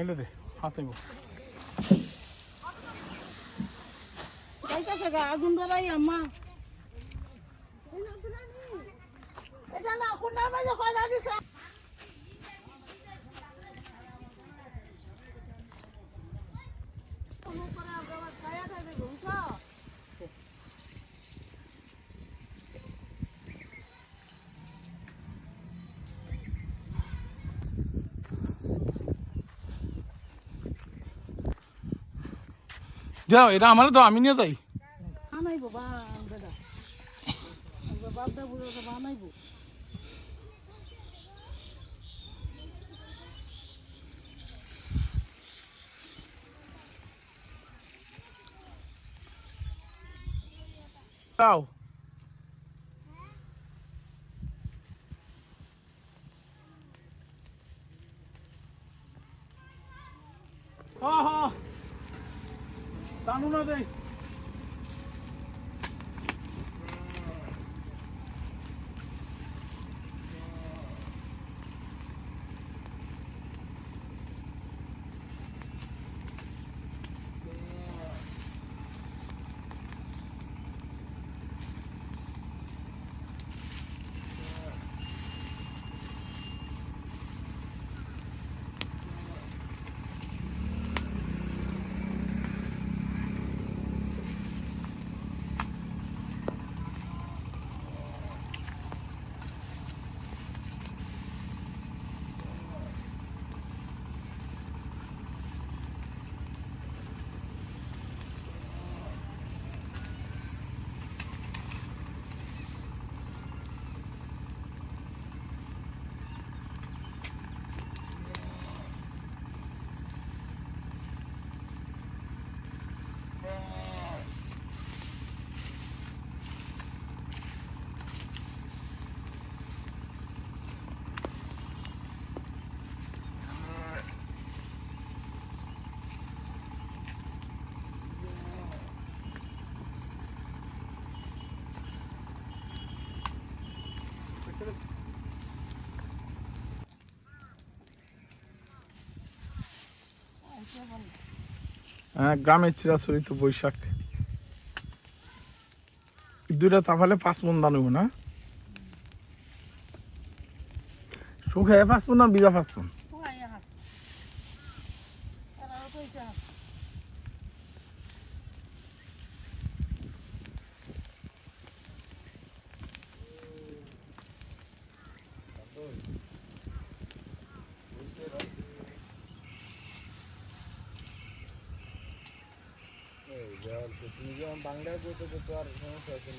వెళ్ళదు ఆతకు అమ్మా ఎట్లా కొన్నా మీద కొనాలి సార్ দাও এটা আমার দাও আমি নিয়ে যাই দাও। તાનું ના de হ্যাঁ গ্রামের চিরাচরিত বৈশাখ। দুইটা তাফালে পাঁচ মন দান না? শুকায় পাঁচ মন না বিজা পাঁচ মন? খুয়াইয়া হাস হাস বাংলায় বলতে তো আর সমস্যা হচ্ছে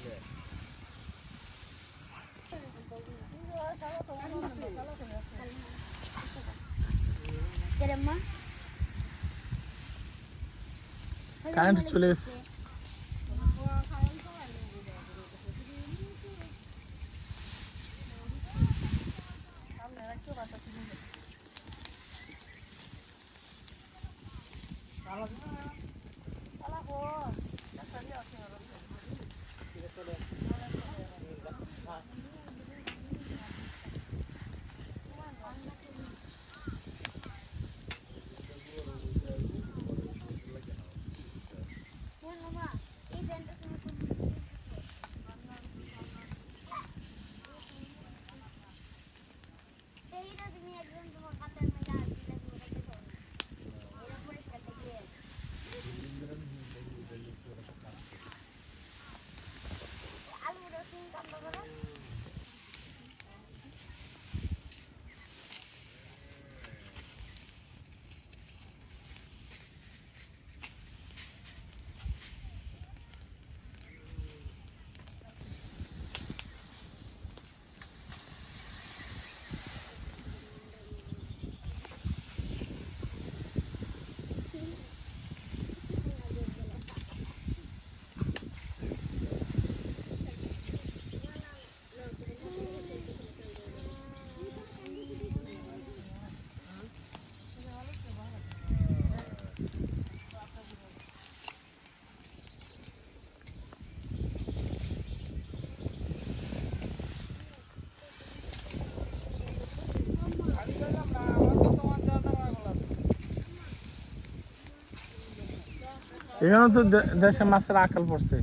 না। কারেন্ট চলে এসছে। তুমি একদম তোমার কাতার এখানে তো দেশে মাছের আকাল পড়ছে।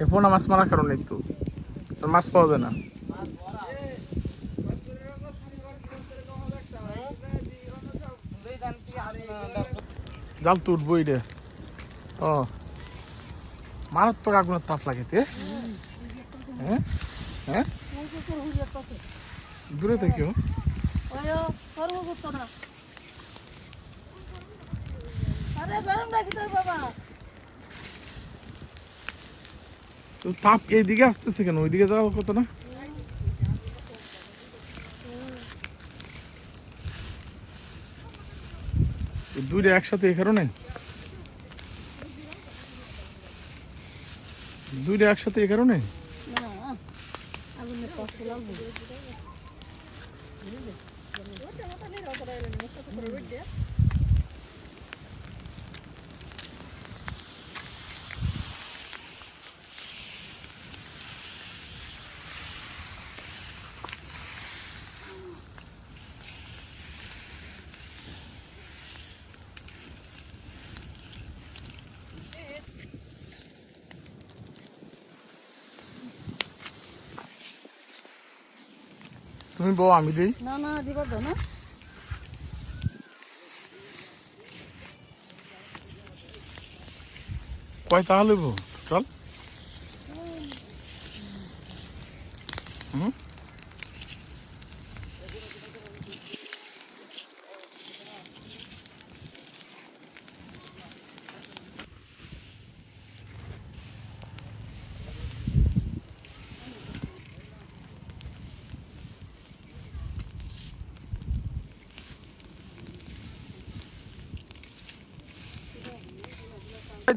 এ পোনা মাছ মারার কারণে তো। মাছ পাওয়া যায় না। জাল তো উঠবো এটা ও। মারাত্মক আগুনের তাপ লাগে তে। হ্যাঁ? হ্যাঁ? দূরে তোর বাবা তো তাপ এইদিকে আসতেছে কেন? ওইদিকে যাওয়ার কথা না? দুইটা একসাথে এই কারণে? দুইটা একসাথে এই কারণে? না তুমি বউ আমি দিই। না না দিবা তো না। কয় তাহলে বউ চল। হুম?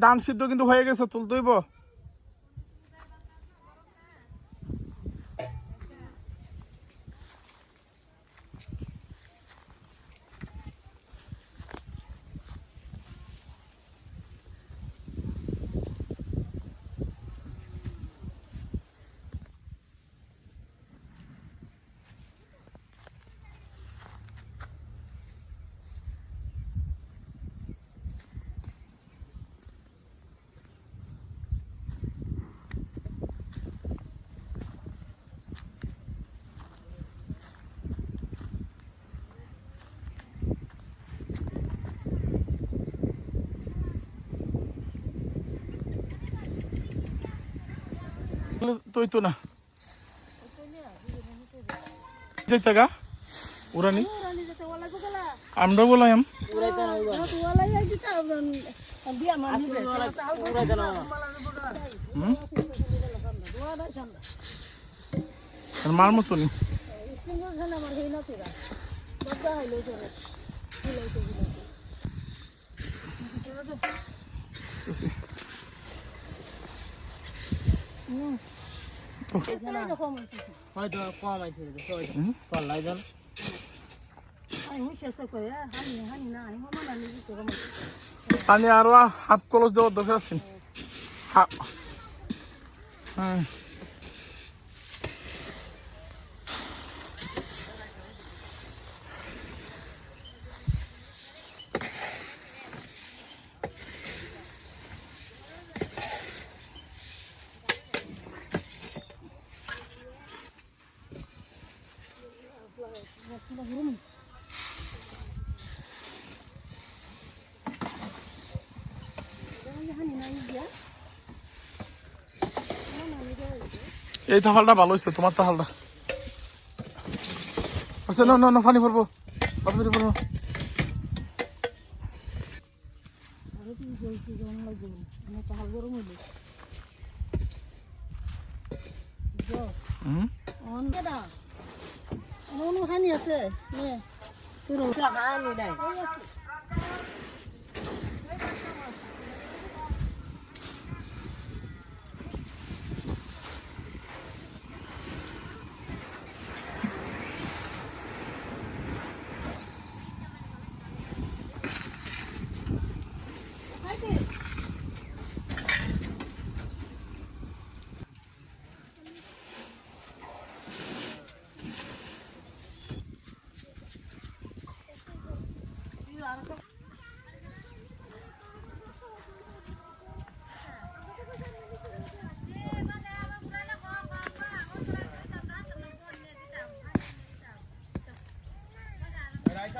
ধান সিদ্ধ কিন্তু হয়ে গেছে তুলতেইব। তুই তো না। যেতে গা উড়ানি আমরা বলাম মার মতনই। সিঙ্গল পানি আরও হাফ কলস দেওয়ার দরকার আছে হাফ এই তাহালটা ভালো হয়েছে তোমার তাহালটা। আচ্ছা না না না, পানি পড়ব পানি পড়ব হুম? অন খানি আছে। নে তোর হানি নাই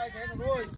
É ganhando ruim.